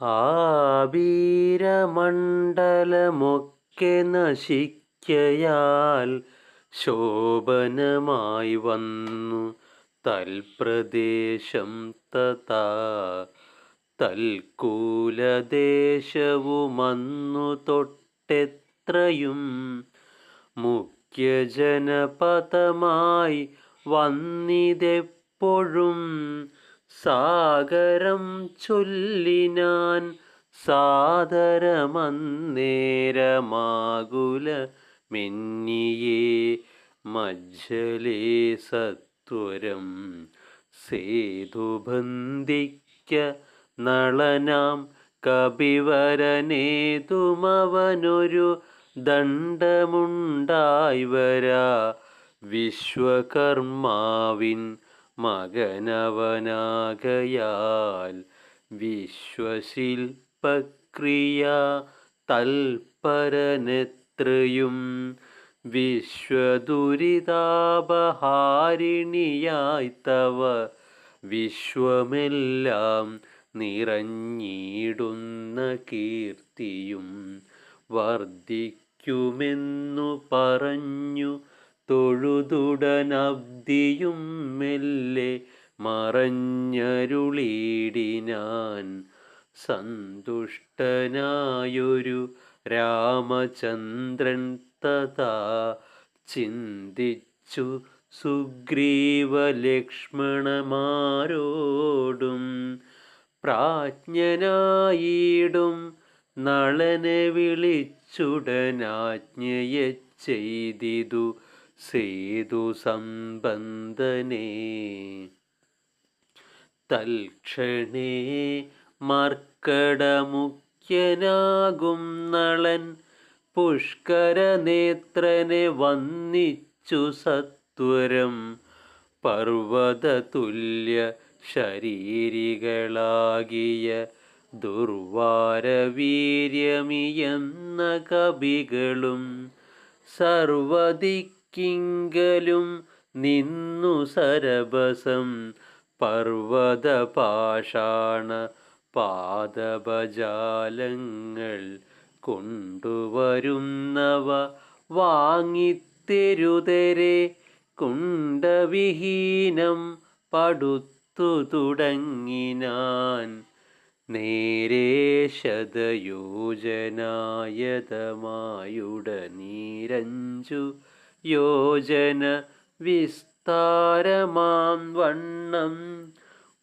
ആബീരമണ്ഡലമൊക്കെ നശിക്കയാൽ ശോഭനമായി വന്നു. തൽപ്രദേശം തഥാ തൽക്കൂലദേശവുമന്നു തൊട്ടെത്രയും മുഖ്യജനപഥമായി വന്നിതെപ്പോഴും സാഗരം ചൊല്ലിനാൻ സാദരമന്നേരമാകുല മെന്നിയേ മജ്ജലേ സത്വരം സേതുബന്ധിക്ക നളനാം കപിവരനേതുമവനൊരു ദണ്ഡമുണ്ടായി വരാ വിശ്വകർമാവിൻ മകനവനാകയാൽ വിശ്വശില്പക്രിയ തൽപരനെത്രയും വിശ്വദുരിതാപഹാരിണിയായി തവ വിശ്വമെല്ലാം നിറഞ്ഞിടുന്ന കീർത്തിയും വർദ്ധിക്കുമെന്നു പറഞ്ഞു തൊഴുതുടനബ്ദിയും മെല്ലെ മറഞ്ഞരുളീടിനാൻ സന്തുഷ്ടനായൊരു രാമചന്ദ്രൻ തഥാ ചിന്തിച്ചു സുഗ്രീവലക്ഷ്മണമാരോടും പ്രാജ്ഞനായിടും നളനെ വിളിച്ചുടനാജ്ഞയെ ചെയ്തിതു സേതു സംബന്ധനേ. തൽക്ഷണേ മർക്കടമുഖ്യനാകും നളൻ. പുഷ്കരനേത്രനെ വന്നിച്ചു സത്വരം. പർവതതുല്യ ശരീരികളാകിയ ദുർവാരവീര്യമിയെന്ന കവികളും സർവദിക്കിങ്കലും നിന്നു സരബസം പർവത പാഷാണ പാദപജാലങ്ങൾ കൊണ്ടുവരുന്നവ വാങ്ങിത്തെരുതരെ. കുണ്ടവിഹീനം പടുത്തു തുടങ്ങിനാൻ നേരെ ശതയോജനായതമായുടനീരഞ്ചു യോജന വിസ്താരമാം വണ്ണം.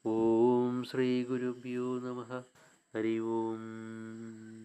ഓം ശ്രീ ഗുരുഭ്യോ നമ. ഹരി ഓം.